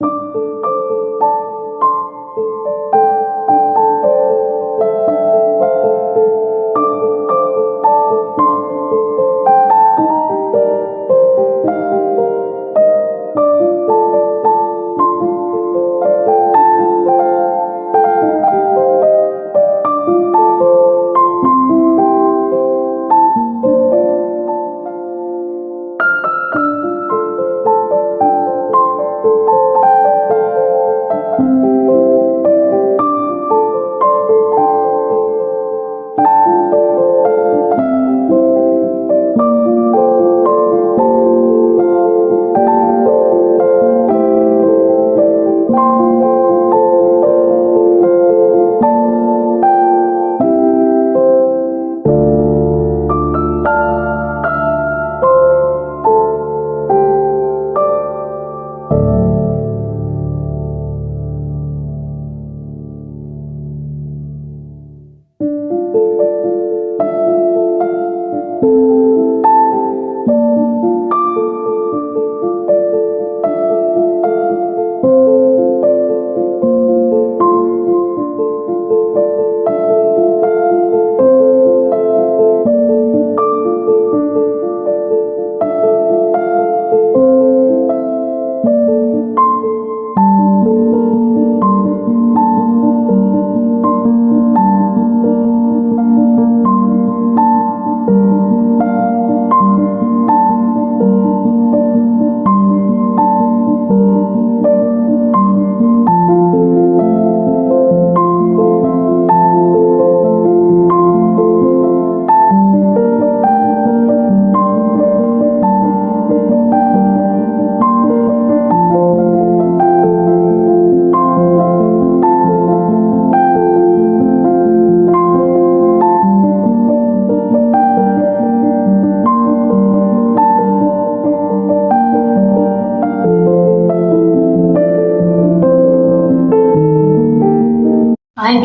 Música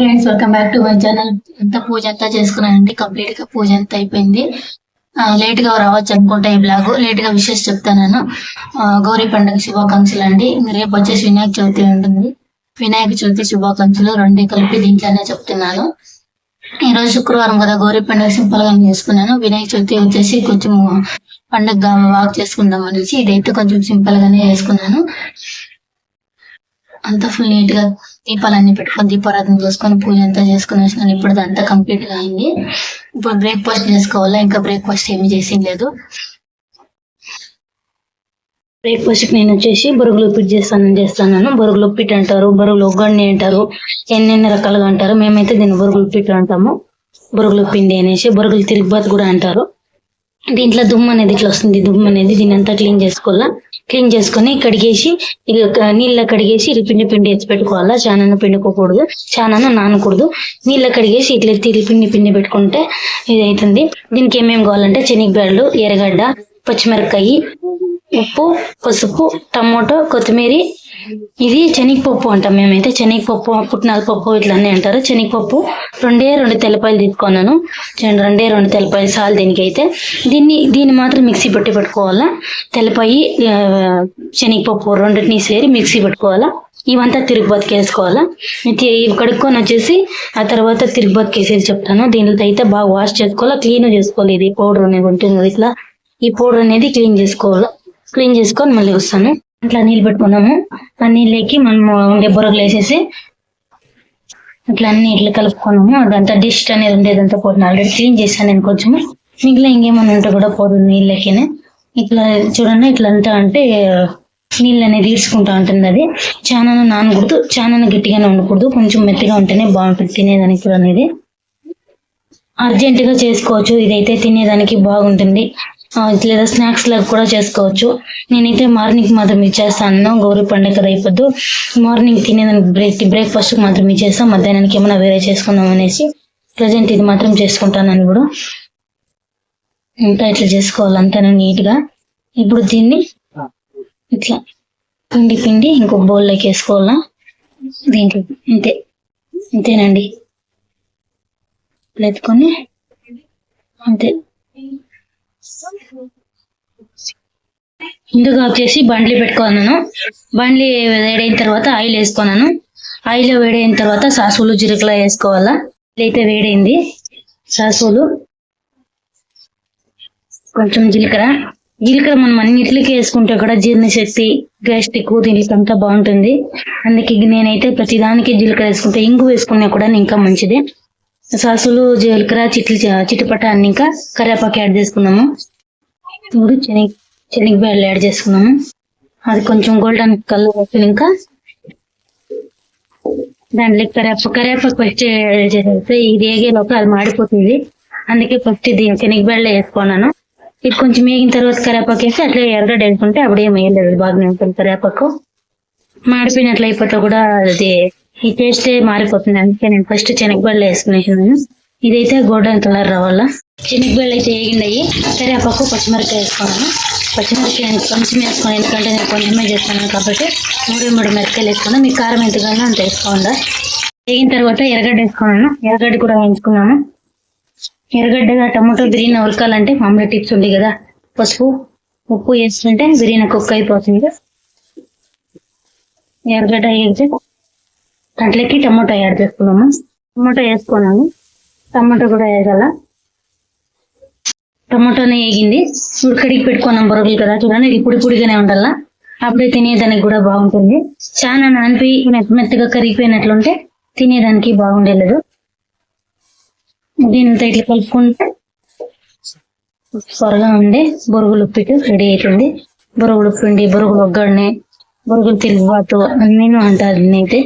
friends welcome back to my channel అంతా పూజ అంతా చేసుకున్నానండి. కంప్లీట్గా పూజ అంతా అయిపోయింది. లేట్గా రావచ్చు అనుకుంటా ఈ బ్లాగ్ లేట్గా విషెస్ చెప్తాను గౌరీ పండుగ శుభాకాంక్షలు అండి. రేపు వచ్చేసి వినాయక చవితి ఉంటుంది. వినాయక చవితి శుభాకాంక్షలు. రెండు కలిపి దీంట్లోనే చెప్తున్నాను. ఈ రోజు శుక్రవారం కదా గౌరీ పండుగ సింపుల్గా చేసుకున్నాను. వినాయక చవితి వచ్చేసి కొంచెం పండుగ వాక్ చేసుకుందాం అనేసి ఇదైతే కొంచెం సింపుల్ గానే చేసుకున్నాను. అంతా ఫుల్ నీట్గా దీపాలన్నీ పెట్టుకొని దీపారాధన చేసుకొని పూజ అంతా చేసుకుని వచ్చినాను. ఇప్పుడు అంతా కంప్లీట్గా అయింది. ఇప్పుడు బ్రేక్ఫాస్ట్ చేసుకోవాలా? ఇంకా బ్రేక్ఫాస్ట్ ఏమి చేసింది లేదు. బ్రేక్ఫాస్ట్ నేను వచ్చేసి బొరుగులు ఉప్పిట్ చేస్తానని చేస్తున్నాను. బొరుగులు ఉప్పిట్ అంటారు బొరుగులు ఒగ్గండి అంటారు ఎన్నెన్ని రకాలుగా అంటారు. మేమైతే దీన్ని బొరుగులు ఉప్పిట్ అంటాము. బొరుగులు పిండి అనేసి బొరుగులు తిరుగుబాత్ కూడా అంటారు. దీంట్లో దుమ్ము అనేది ఇట్లా వస్తుంది. దుమ్ము అనేది దీని అంతా క్లీన్ చేసుకోవాలా? క్లీన్ చేసుకొని కడిగేసి ఇక నీళ్ళ కడిగేసి ఇది పిండి పిండి ఎత్తి పెట్టుకోవాలా? చాలా పిండుకోకూడదు. చాలా నానకూడదు. నీళ్ళ కడిగేసి ఇట్లా ఎత్తి పిండి పిండి పెట్టుకుంటే ఇది అవుతుంది దీనికి ఏమేమి కావాలంటే శనగబేడలు ఎర్రగడ్డ పచ్చిమిరపకాయ ఉప్పు పసుపు టమోటో కొత్తిమీర ఇది శనగపప్పు అంటాం మేమైతే. శనగపప్పు పుట్నాల పప్పు ఇట్లా అంటారు. శనగపప్పు రెండే రెండు తెల్లపాయలు తీసుకున్నాను. రెండే రెండు తెల్లపాయలు చాలు దీనికి అయితే దీన్ని దీన్ని మాత్రం మిక్సీ పెట్టి పెట్టుకోవాలా? తెల్లపాయి శనగపప్పు రెండింటిని సేరి మిక్సీ పెట్టుకోవాలా? ఇవంతా తిరుగు బతికేసుకోవాలా? ఇవి కడుక్కొని వచ్చేసి ఆ తర్వాత తిరుగుబతికేసేది చెప్తాను. దీనితో అయితే బాగా వాష్ చేసుకోవాలా? క్లీన్ చేసుకోవాలి. ఇది పౌడర్ అనేది ఉంటుంది ఇట్లా. ఈ పౌడర్ అనేది క్లీన్ చేసుకోవాలా? క్లీన్ చేసుకొని మళ్ళీ వస్తాను. అట్లా నీళ్ళు పెట్టుకున్నాము. ఆ నీళ్ళకి మనము ఉండే బొరగలు వేసేసి అట్లా అన్ని ఇట్లా కలుపుకున్నాము. అదంతా డిష్ అనేది ఉండేదంతా పోతుంది. ఆల్రెడీ క్లీన్ చేశాను నేను కొంచెం. మిగిలిన ఇంకేమైనా ఉంటే కూడా పోతుంది నీళ్ళకినే. ఇట్లా చూడండి ఇట్లా అంతా అంటే నీళ్ళు అనేది ఈడ్చుకుంటా ఉంటుంది అది. చాలా నానకూడదు చాలా గట్టిగానే ఉండకూడదు. కొంచెం మెత్తగా ఉంటేనే బాగుంటుంది తినేదానికి కూడా అనేది. అర్జెంట్గా చేసుకోవచ్చు. ఇదైతే తినేదానికి బాగుంటుంది. లేదా స్నాక్స్ లాగా కూడా చేసుకోవచ్చు. నేనైతే మార్నింగ్ మాత్రం ఇచ్చేస్తాను. గౌరీ పండుగ రేపొద్దు మార్నింగ్ తినేదానికి బ్రేక్ బ్రేక్ఫాస్ట్కి మాత్రం ఇచ్చేస్తాం. మధ్యాహ్నానికి ఏమైనా వేరే చేసుకుందాం అనేసి ప్రజెంట్ ఇది మాత్రం చేసుకుంటాను ఇప్పుడు ఇంకా ఇట్లా చేసుకోవాలి నీట్గా. నీట్గా ఇప్పుడు దీన్ని ఇట్లా పిండి పిండి ఇంకో బౌల్లోకి వేసుకోవాలా? దీంట్లో అంతే అంతేనండి ఇట్లా ఎత్తుకొని అంతే. ముందుగా వచ్చేసి బండ్లు పెట్టుకున్నాను. బండ్లు వేడైన తర్వాత ఆయిల్ వేసుకున్నాను. ఆయిల్ వేడైన తర్వాత సాసులు జీలకర్ర వేసుకోవాలా? అయితే వేడైంది. సాసులు కొంచెం జీలకర్ర. జీలకర్ర మనం అన్నిటికి వేసుకుంటే కూడా జీర్ణశక్తి గ్యాస్ట్రిక్ దీనికంతా బాగుంటుంది. అందుకే నేనైతే ప్రతిదానికి జీలకర్ర వేసుకుంటే ఇంగు వేసుకున్నా కూడా ఇంకా మంచిది. సాసులు జీలకర్ర చిట్లు చిట్టుపట్ట అన్ని ఇంకా కరివేపాకు యాడ్ చేసుకున్నాము. ఇప్పుడు శనగ శనగపాయలు యాడ్ చేసుకున్నాము. అది కొంచెం గోల్డెన్ కలర్ వచ్చినాక దాంట్లో కరివేపాకు కరివేపాకు ఫస్ట్ యాడ్ చేసేస్తే ఇది ఏగేలోపు అది మాడిపోతుంది. అందుకే ఫస్ట్ ఇది శనగపాయలు వేసుకున్నాను. ఇది కొంచెం వేగిన తర్వాత కరివేపాకు వేసి అట్లా ఎర్రగడ్డ వేసుకుంటే అప్పుడు ఏం వేయలేదు. బాగానే ఉంటుంది కరివేపాకు మాడిపోయినట్లు అయిపోతే కూడా అది ఈ టేస్ట్ మారిపోతుంది. అందుకే నేను ఫస్ట్ శనగబళ్ళు వేసుకునేసాను. ఇదైతే గోల్డెన్ కలర్ రావాలా శనగబళ్ళు అయితే వేగిండయి. పక్క పచ్చిమిరకాయ వేసుకున్నాను పచ్చిమిరపకాయ కొంచెం వేసుకోండి ఎందుకంటే నేను కొంచెమే చేస్తున్నాను కాబట్టి మూడు మూడు మిరపకాయలు వేసుకున్నాను మీకు కారం ఎంత అంత వేసుకోండి. వేగిన తర్వాత ఎర్రగడ్డ వేసుకున్నాను. ఎర్రగడ్డ కూడా వేయించుకున్నాను. ఎర్రగడ్డగా టమాటో బిర్యానీ ఉడకాలంటే మామూలు టిప్స్ ఉంది కదా. పసుపు ఉప్పు వేసుకుంటే బిర్యానీ కుక్ అయిపోతుంది. ఎర్రగడ్డ వేసి దాంట్లోకి టమాటో యాడ్ చేసుకున్నాము టమాటో వేసుకున్నాము టమాటో కూడా వేయాల టమాటోనే వేగింది. ఇప్పుడు కడిగి పెట్టుకున్నాం బొరగలు కదా చూడండి ఇది పొడి పొడిగానే ఉండాల? అప్పుడే తినేదానికి కూడా బాగుంటుంది. చాలా నానిపి మెత్త మెత్తగా కరిగిపోయినట్లుంటే తినేదానికి బాగుండేలేదు. దీనితో ఇట్లా కలుపుకుంటే త్వరగా ఉండే బొరుగులు ఉప్పికి రెడీ అవుతుంది బొరుగులు పిండి బొరుగులు ఒగ్గడిని బొరుగులు తిరుగుబాటు అన్నీ అంటారు నేనైతే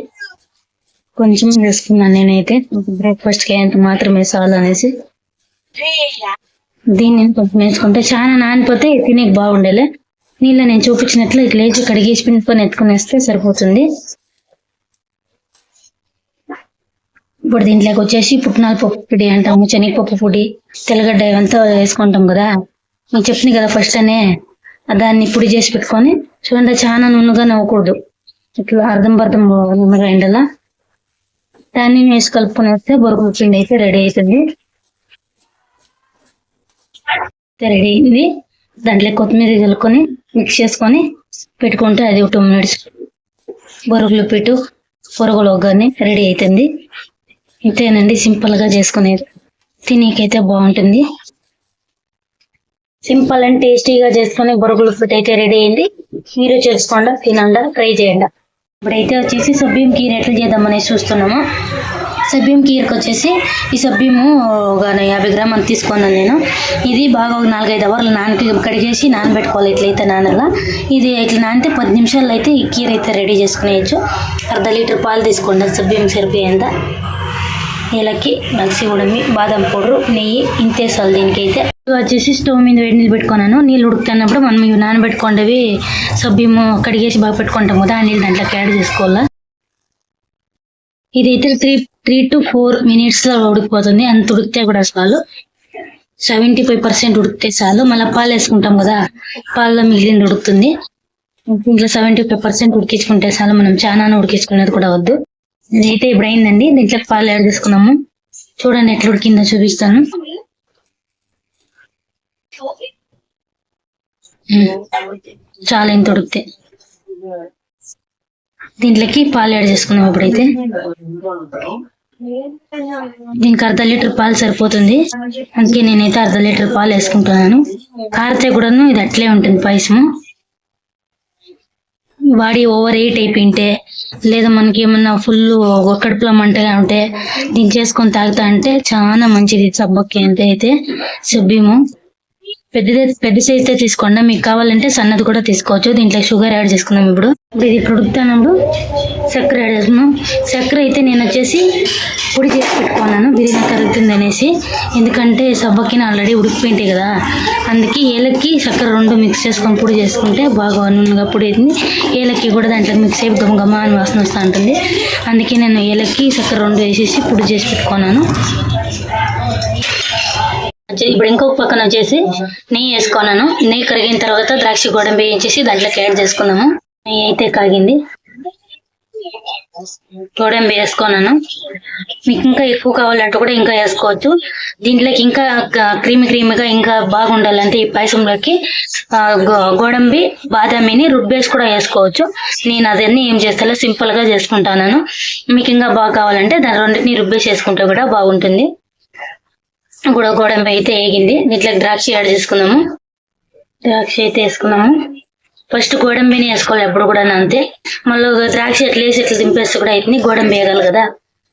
కొంచెం వేసుకున్నాను నేనైతే. బ్రేక్ఫాస్ట్కి అంత మాత్రమే చాలు అనేసి దీన్ని కొంచెం వేసుకుంటే చాలా నానిపోతే తినేకి బాగుండేలే. నీళ్ళ నేను చూపించినట్లు ఇట్లా వేసి కడిగేసి పిండుకొని ఎత్తుకునేస్తే సరిపోతుంది. ఇప్పుడు దీంట్లోకి వచ్చేసి పుట్నాల పప్పు పొడి అంటాము శనగపప్పు పొడి తెల్లగడ్డ ఇవంతా వేసుకుంటాం కదా. మీకు చెప్పిన కదా ఫస్ట్ అనే. దాన్ని పొడి చేసి పెట్టుకొని చూడండి చాలా నున్నగా నవ్వకూడదు. ఇట్లా అర్థం పర్థం నున్నగా ఎండలా. దాన్ని వేసి కలుపుకొని వస్తే బొరుగుల పిండి అయితే రెడీ అవుతుంది. రెడీ అయింది. దాంట్లో కొత్తిమీర చల్లుకొని మిక్స్ చేసుకొని పెట్టుకుంటే అది ఒక టూ మినిట్స్ బొరుగులు పెట్టు పొరుగులు కానీ రెడీ అవుతుంది. ఇంతేనండి సింపుల్గా చేసుకునేది. తినేకైతే బాగుంటుంది. సింపుల్ అండ్ టేస్టీగా చేసుకుని బొరుగులు ఫిట్ అయితే రెడీ అయింది. మీరు చేసుకోండి తినండి ట్రై చేయండి. ఇప్పుడైతే వచ్చేసి సబ్బియం కీర్ ఎట్లా చేద్దామని చూస్తున్నాము. సభ్యం కీర్కి వచ్చేసి ఈ సబ్బియము ఒక యాభై గ్రాములు తీసుకున్నాను నేను. ఇది బాగా ఒక నాలుగైదు అవర్లు నానకి కడిగేసి నానబెట్టుకోవాలి ఇట్లయితే నానలా. ఇది ఇట్లా నానితే పది నిమిషాల్లో అయితే ఈ కీర్ అయితే రెడీ చేసుకునేయచ్చు. అర్ధ లీటర్ పాలు తీసుకోండి సబ్బియం సరిపోయేంత. ఏలకి మలసి ఉడమి బాదం పౌడరు నెయ్యి ఇంతే చాలు దీనికైతే. వచ్చేసి స్టవ్ మీద వేడి నీళ్ళు పెట్టుకున్నాను. నీళ్ళు ఉడుకుతున్నప్పుడు మనం ఇవి నానబెట్టుకోండివి సబ్బిము కడిగేసి బాగా పెట్టుకుంటాం కదా ఆ నీళ్ళు దాంట్లోకి యాడ్ చేసుకోవాలా? ఇదైతే త్రీ త్రీ టు ఫోర్ మినిట్స్లో ఉడికిపోతుంది. అంత ఉడికితే కూడా చాలు. సెవెంటీ ఫైవ్ పర్సెంట్ ఉడికితే చాలు. మళ్ళీ పాలు వేసుకుంటాం కదా పాలలో మిగిలింది ఉడుకుతుంది. ఇంట్లో సెవెంటీ ఫైవ్ పర్సెంట్ ఉడికించుకుంటే చాలు. మనం చాలా ఉడికించుకునేది కూడా వద్దు. ఇదైతే ఇప్పుడు అయిందండి దీంట్లో పాలు యాడ్ చేసుకున్నాము. చూడండి ఎట్లా ఉడికిందో చూపిస్తాను. చాలా ఇంత ఉడికితే. దీంట్లోకి పాలు యాడ్ చేసుకున్నాం ఇప్పుడైతే. దీనికి అర్ధ లీటర్ పాలు సరిపోతుంది. అందుకే నేనైతే అర్ధ లీటర్ పాలు వేసుకుంటున్నాను. కారితే కూడాను ఇది అట్లే ఉంటుంది పాయసము. బాడీ ఓవర్ ఎయిట్ అయిపోయింటే లేదా మనకి ఏమన్నా ఫుల్ కడుపులో మంటగా ఉంటే దీన్ని చేసుకొని తాగుతా అంటే చాలా మంచిది సబ్బకి అంటే అయితే సబ్బీము. పెద్దదే పెద్ద సైజ్ తీసుకోండి. మీకు కావాలంటే సన్నది కూడా తీసుకోవచ్చు. దీంట్లో షుగర్ యాడ్ చేసుకున్నాం ఇప్పుడు. ఇప్పుడు ఇది ఇప్పుడు ఉడుకుతున్నప్పుడు చక్కెర యాడ్ చక్కెర అయితే నేను వచ్చేసి పొడి చేసి పెట్టుకున్నాను. బిర్యానీ కరుగుతుంది అనేసి. ఎందుకంటే సబ్బకిన ఆల్రెడీ ఉడికిపోయింటాయి కదా. అందుకే ఏలక్కి చక్కెర రెండు మిక్స్ చేసుకొని పొడి చేసుకుంటే బాగా నున్నగా పొడి అవుతుంది. ఏలక్కి కూడా దాంట్లో మిక్స్ అయిపోయి గమ అని వాసన వస్తూ ఉంటుంది. అందుకే నేను ఏలక్కి చక్కెర రెండు వేసేసి పొడి చేసి పెట్టుకున్నాను. ఇప్పుడు ఇంకొక పక్కన వచ్చేసి నెయ్యి వేసుకున్నాను. నెయ్యి కరిగిన తర్వాత ద్రాక్ష గోడం వేయించేసి దాంట్లోకి యాడ్ చేసుకున్నాము. నెయ్యి అయితే కాగింది. గోడంబి వేసుకున్నాను. మీకు ఇంకా ఎక్కువ కావాలంటే కూడా ఇంకా వేసుకోవచ్చు. దీంట్లోకి ఇంకా క్రీమి క్రీమిగా ఇంకా బాగుండాలంటే ఈ పాయసంలోకి గోడంబి బాదామిని రుబ్బేసి కూడా వేసుకోవచ్చు. నేను అదన్నీ ఏం చేస్తాలో సింపుల్గా చేసుకుంటాను మీకు ఇంకా బాగా కావాలంటే దాని రెండింటిని రుబ్బేసి వేసుకుంటే కూడా బాగుంటుంది. కూడా గోడంబి అయితే వేగింది. దీంట్లోకి ద్రాక్ష యాడ్ చేసుకుందాము ద్రాక్ష అయితే వేసుకున్నాము. ఫస్ట్ గోడంబిని వేసుకోవాలి ఎప్పుడు కూడా అంతే. మళ్ళీ ఒక ద్రాక్ష ఎట్లా వేసి ఎట్లా దింపేస్తే కూడా అవుతుంది గోడంబి వేయగలరు కదా.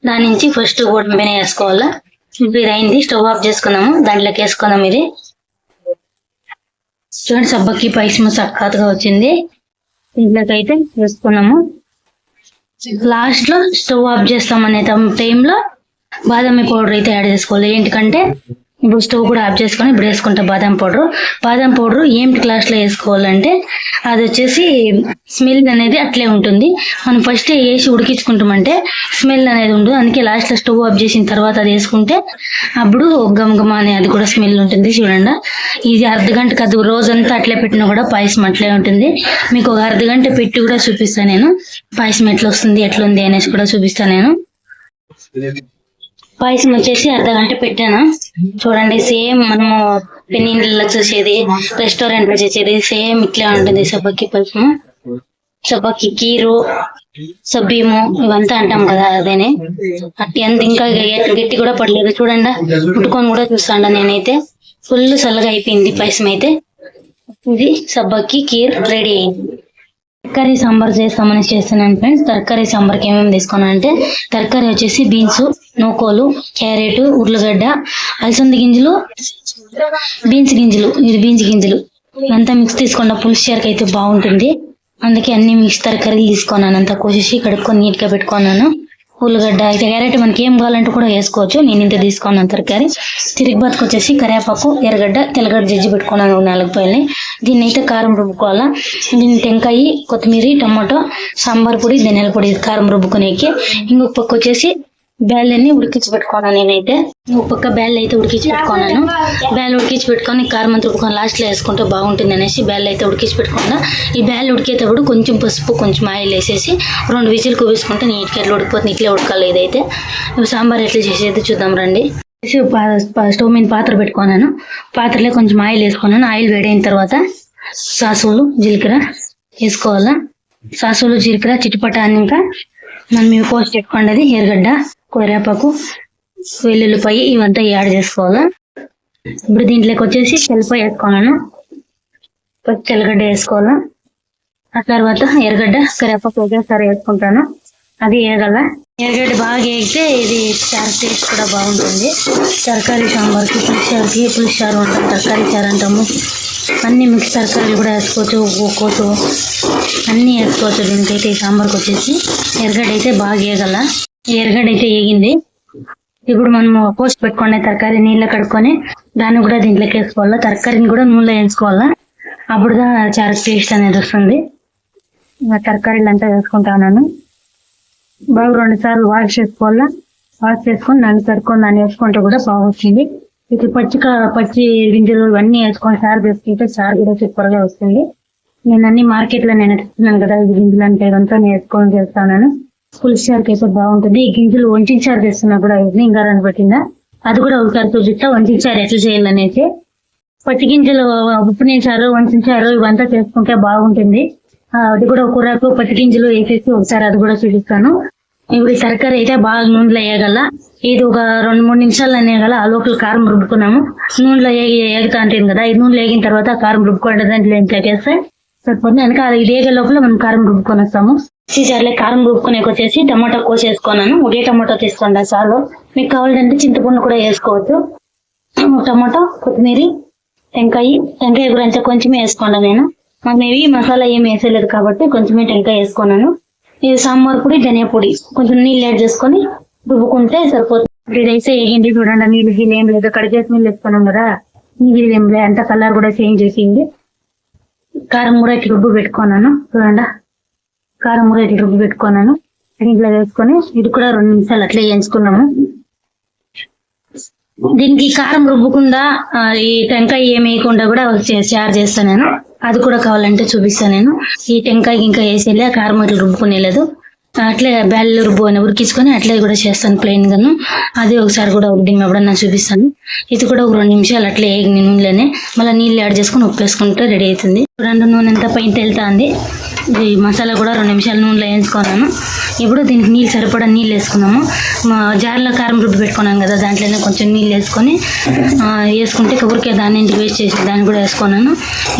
దాని నుంచి ఫస్ట్ గోడంబిని వేసుకోవాలా. ఇప్పుడు ఇది అయింది. స్టవ్ ఆఫ్ చేసుకున్నాము. దాంట్లోకి వేసుకుందాం ఇది. చూడండి సబ్బకి పైసము సక్కాతగా వచ్చింది. దీంట్లోకి అయితే వేసుకున్నాము. లాస్ట్లో స్టవ్ ఆఫ్ చేస్తామనే టైంలో బాదామి పౌడర్ అయితే యాడ్ చేసుకోవాలి. ఎందుకంటే ఇప్పుడు స్టవ్ కూడా ఆఫ్ చేసుకొని ఇప్పుడు వేసుకుంటా బాదం పౌడర్. బాదం పౌడర్ ఏమిటి క్లాస్లో వేసుకోవాలంటే అది వచ్చేసి స్మెల్ అనేది అట్లే ఉంటుంది. మనం ఫస్ట్ వేసి ఉడికించుకుంటామంటే స్మెల్ అనేది ఉండదు. అందుకే లాస్ట్లో స్టవ్ ఆఫ్ చేసిన తర్వాత అది వేసుకుంటే అప్పుడు గమగమ అనే అది కూడా స్మెల్ ఉంటుంది చూడండి. ఇది అర్ధ గంట కాదు రోజంతా అట్లే పెట్టినా కూడా పాయసం అట్లే ఉంటుంది. మీకు ఒక అర్ధ గంట పెట్టి కూడా చూపిస్తాను నేను. పాయసం ఎట్లా వస్తుంది ఎట్లుంది అనేసి కూడా చూపిస్తాను నేను. పాయసం వచ్చేసి అర్ధ గంట పెట్టాను. చూడండి సేమ్ మనము పెన్నిండ్లలో చూసేది రెస్టారెంట్లో చేసేది సేమ్ ఇట్లే ఉంటుంది సబ్బకి పాయసం సబ్బకి కీరు సబ్బీము ఇవంతా అంటాం కదా అదేనే. అట్టి అంత ఇంకా గట్టి కూడా పడలేదు. చూడండి ముట్టుకొని కూడా చూస్తాండ నేనైతే. ఫుల్ చల్లగా అయిపోయింది పాయసం అయితే. ఇది సబ్బకి కీర్ రెడీ అయింది. తరకారీ సాంబార్ చేస్తామని చేస్తున్నాను ఫ్రెండ్స్ తరకారీ సాంబార్కి ఏమేమి తీసుకున్నాను అంటే తరకారీ వచ్చేసి బీన్స్ నూకోలు క్యారెట్ ఉర్లగడ్డ అలసంది గింజలు బీన్స్ గింజలు ఇది బీన్స్ గింజలు. ఇవంతా మిక్స్ తీసుకున్న పులుసు చీరకి అయితే బాగుంటుంది. అందుకే అన్ని మిక్స్ తరకారీలు తీసుకున్నాను. అంతా కోసేసి కడుక్కొని నీట్గా పెట్టుకున్నాను. ఉల్లిగడ్డ అయితే క్యారెట్ మనకి ఏం కావాలంటే కూడా వేసుకోవచ్చు. నేను ఇంత తీసుకున్నాను తరకారీ తిరిగి వచ్చేసి కరివేపాకు ఎర్రగడ్డ తెల్లగడ్డ జజ్జి పెట్టుకున్నాను నాలుగు పైలని దీన్ని అయితే కారం రుబ్బుకోవాలా. దీన్ని టెంకాయ కొత్తిమీర టమాటో సాంబార్ పొడి ధనియాల పొడి కారం రుబ్బుకునేకి. ఇంకొక పక్క వచ్చేసి బ్యాళ్ళని ఉడికించి పెట్టుకున్నాను నేనైతే. ఒక్కొక్క పక్క బ్యాళ్ళు అయితే ఉడికించి పెట్టుకున్నాను బ్యాళ్ళు ఉడికించి పెట్టుకొని కారం అంతా ఉడుకొని లాస్ట్లో వేసుకుంటే బాగుంటుంది అనేసి బ్యాళ్ళు అయితే ఉడికించి పెట్టుకున్నా ఈ బ్యాళ్ళు ఉడికేటప్పుడు కొంచెం పసుపు కొంచెం ఆయిల్ వేసేసి రెండు విజిల్ కువేసుకుంటే నీట్గా ఎట్లా ఉడికిపోతుంది ఇట్లే ఉడకాలి ఇదైతే. సాంబార్ ఎట్లా చేసేది చూద్దాం రండి. స్టవ్ మీద పాత్ర పెట్టుకున్నాను. పాత్రలో కొంచెం ఆయిల్ వేసుకున్నాను. ఆయిల్ వేడైన తర్వాత సాసులు జీలకర్ర వేసుకోవాలా. సాసులు జీలకర్ర చిటిపట ఇంకా మనం ఇవి పోస్ట్ పెట్టుకోండి ఎర్రగడ్డ. కరివేపాకు వెల్లుల్లిపాయ ఇవంతా యాడ్ చేసుకోవాలా? ఇప్పుడు దీంట్లోకి వచ్చేసి తెల్లపాయ వేసుకున్నాను తెల్లగడ్డ వేసుకోవాలా? ఆ తర్వాత ఎర్రగడ్డ కరివేపాకు ఒకేసారి వేసుకుంటాను. అది వేయగల ఎర్రగడ్డ బాగా వేగితే ఇది చారు టేస్ట్ కూడా బాగుంటుంది. తరకారీ సాంబార్కి పులిచారుకి పులిచారు అంటాం తరకారీ చారు అంటాము. అన్ని మిక్స్ తరకారీలు కూడా వేసుకోవచ్చు ఒక్కోసు అన్నీ వేసుకోవచ్చు దీనికైతే ఈ సాంబార్కి వచ్చేసి. ఎర్రగడ్డ అయితే బాగా వేయగల ఎర్రగడ్డ అయితే వేగింది ఇప్పుడు మనము పోస్ట్ పెట్టుకునే తరకారీ నీళ్ళు కడుక్కొని దాన్ని కూడా దీంట్లోకి వేసుకోవాలా? తరకారీని కూడా నూనెలో వేసుకోవాలా అప్పుడుదా చాలా టేస్ట్ అనేది వస్తుంది. తరకారీలు అంతా వేసుకుంటాను బాగా రెండు సార్లు వాష్ చేసుకోవాలా? వాష్ చేసుకొని దాన్ని కడుక్కొని దాన్ని వేసుకుంటే కూడా బాగుంటుంది ఇది పచ్చి పచ్చి గింజలు ఇవన్నీ వేసుకొని సారు వేసుకుంటే సారు కూడా సూపర్గా వస్తుంది. నేను అన్ని మార్కెట్లో నేను తెస్తున్నాను కదా గింజలు అంటే ఇదంతా నేను వేసుకొని చేస్తాను పులుసు అయితే బాగుంటుంది. ఈ గింజలు వంచారు తెస్తున్నా కూడా ఇది పట్టిందా? అది కూడా ఒకసారి చూపిస్తా వంచారు చారు ఎట్లా చేయాలనేసి పచ్చి గింజలు ఉప్పు వంచారు ఇవంతా చేసుకుంటే బాగుంటుంది. అది కూడా కూరకు పచ్చి గింజలు వేసేసి ఒకసారి అది కూడా చూపిస్తాను. ఇప్పుడు ఈ తరకారీ అయితే బాగా నూనెలో వేయగల. ఇది ఒక రెండు మూడు నిమిషాలు అనేగల ఆ లోపల కారం రుబ్బుకున్నాము. నూనెలో వేగి ఏగుతా ఉంటుంది కదా ఈ నూనెలో వేగిన తర్వాత కారం రుబ్బుకోండి దాంట్లో ఏం చేస్తే సరిపోతుంది వెనక అది వేగే లోపల మనం కారం రుబ్బుకొని వస్తాము. సీజర్లే కారం రుబ్బుకునేకి వచ్చేసి టమాటా కోసేసుకున్నాను. ఒకే టమాటా తీసుకోండి చాలు మీకు కావాలంటే చింతపండు కూడా వేసుకోవచ్చు. టమాటో కొత్తిమీర టెంకాయ టెంకాయ అంటే కొంచెమే వేసుకోండి నేను. మాకు ఇవి మసాలా ఏం వేసేలేదు కాబట్టి కొంచెమే టెంకాయ వేసుకున్నాను. ఇది సాంబార్ పొడి ధనియా పొడి. కొంచెం నీళ్ళు యాడ్ చేసుకొని రుబ్బుకుంటే సరిపోతుంది. ఇప్పుడు ఇదైతే వేగింది చూడండి నీళ్ళు గీళ్ళు ఏం లేదు కడిగేసి నీళ్ళు వేసుకున్నాం కదా నీళ్ళు ఏం లేదు అంత కలర్ కూడా చేంజ్ చేసింది. కారం కూడా ఇట్లా రుబ్బు పెట్టుకున్నాను. చూడండి? కారం కూడా ఇట్లా రుబ్బు పెట్టుకున్నాను. ఇట్లా వేసుకొని ఇది కూడా రెండు నిమిషాలు అట్లే వేయించుకున్నాము. దీనికి కారం రుబ్బకుండా ఈ టెంకాయ ఏమి వేయకుండా కూడా షేర్ చేస్తాను నేను. అది కూడా కావాలంటే చూపిస్తాను నేను. ఈ టెంకాయకి ఇంకా వేసేలే కారం ఇట్లా రుబ్బుకునేలేదు. అట్లే బ్యాళ్ళు రుబ్బుని ఉరికించుకొని అట్లే కూడా చేస్తాను ప్లెయిన్ గాను అది ఒకసారి కూడా ఒకటి ఎప్పుడన్నా చూపిస్తాను. ఇది కూడా ఒక రెండు నిమిషాలు అట్లే ఏ నూనెలోనే మళ్ళీ నీళ్ళు యాడ్ చేసుకొని ఉప్పు వేసుకుంటే రెడీ అవుతుంది. రెండు నూనె అంతా పైన వెళ్తుంది ఇది మసాలా కూడా రెండు నిమిషాలు నూనెలో వేయించుకున్నాను. ఇప్పుడు దీనికి నీళ్ళు సరిపడా నీళ్ళు వేసుకున్నాము. మా జార్లో కారం రుబ్బి పెట్టుకున్నాను కదా దాంట్లోనే కొంచెం నీళ్ళు వేసుకొని వేసుకుంటే ఊరికే దాన్ని ఇంటికి వేస్ట్ చేసి దాన్ని కూడా వేసుకున్నాను.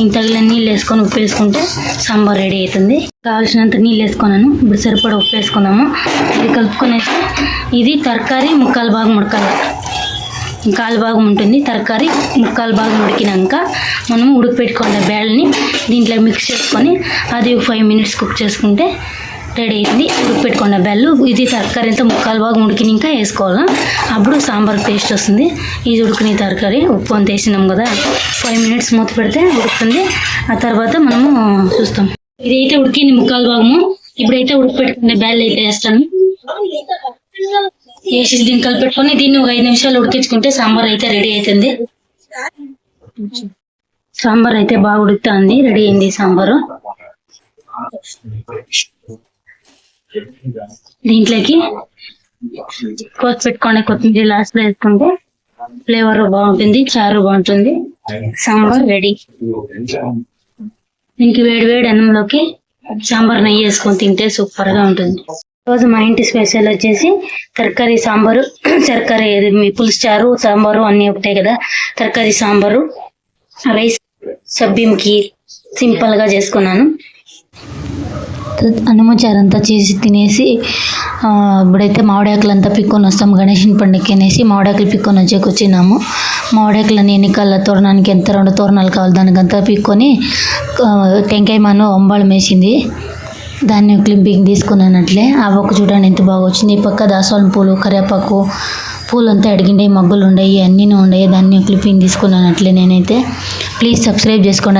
ఇంక తగిలిన నీళ్ళు వేసుకొని ఉప్పు వేసుకుంటే సాంబార్ రెడీ అవుతుంది. కావాల్సినంత నీళ్ళు వేసుకున్నాను. ఇప్పుడు సరిపడా ఉప్పు వేసుకున్నాము ఇది కలుపుకునేసి ఇది తరకారీ ముక్కలు బాగా ముడకాలి. కాలు భాగం ఉంటుంది తరకారీ ముక్కాలు భాగం ఉడికినాక మనము ఉడికిపెట్టుకున్న బ్యాల్ని దీంట్లో మిక్స్ చేసుకొని అది ఫైవ్ మినిట్స్ కుక్ చేసుకుంటే రెడీ అయింది. ఉడికిపెట్టుకున్న బెల్లు ఇది తరకారీ అంతా ముక్కాలు భాగం ఉడికినాక వేసుకోవాలి? అప్పుడు సాంబార్ టేస్ట్ వస్తుంది. ఇది ఉడికిన తరకారీ ఉప్పు అంత వేసినాం కదా ఫైవ్ మినిట్స్ మూత పెడితే ఉడుకుతుంది. ఆ తర్వాత మనము చూస్తాం. ఇదైతే ఉడికింది ముక్కాలు భాగము. ఇప్పుడైతే ఉడికిపెట్టుకున్న బ్యాల్ అయితే వేస్తాను. వేసి దీన్ని కలిపెట్టుకొని దీన్ని ఒక ఐదు నిమిషాలు ఉడికించుకుంటే సాంబార్ అయితే రెడీ అవుతుంది సాంబార్ అయితే బాగా ఉడుకుతుంది. రెడీ అయింది సాంబారు. దీంట్లోకి కోసి పెట్టుకొని కొత్తిమీర లాస్ట్ వేసుకుంటే ఫ్లేవర్ బాగుంటుంది చారు బాగుంటుంది. సాంబార్ రెడీ. దీనికి వేడి వేడి అన్నంలోకి సాంబార్ నెయ్యి వేసుకొని తింటే సూపర్గా ఉంటుంది. రోజు మా ఇంటి స్పెషల్ వచ్చేసి తరకారీ సాంబారు తరకారీ పులుసుచారు సాంబారు అన్నీ ఒకటే కదా. తరకారీ సాంబారు రైస్ సబ్బిం సింపుల్గా చేసుకున్నాను. అన్నము చారంతా చేసి తినేసి ఇప్పుడైతే మామిడాకులు అంతా పిక్కొని వస్తాం గణేషన్ పండుగకి అనేసి మామిడాకులు పిక్కొని వచ్చేకి వచ్చినాము. మామిడాకులని ఎన్నికల తోరణానికి ఎంత రెండు తోరణాలు కావాలి దానికంతా పిక్కొని టెంకాయ మాను అంబాళం వేసింది. దాన్ని క్లింపింగ్ తీసుకున్నానట్లే. ఆ ఒక్క చూడండి ఎంత బాగా వచ్చింది. ఈ పక్క దాసవాళం పూలు కరివేపాకు పూలు అంతా అడిగిండే మగ్గులు ఉండయి అన్నీ ఉండయి. దాన్ని క్లిప్పింగ్ తీసుకున్నానట్లే నేనైతే. ప్లీజ్ సబ్స్క్రైబ్ చేసుకోండి.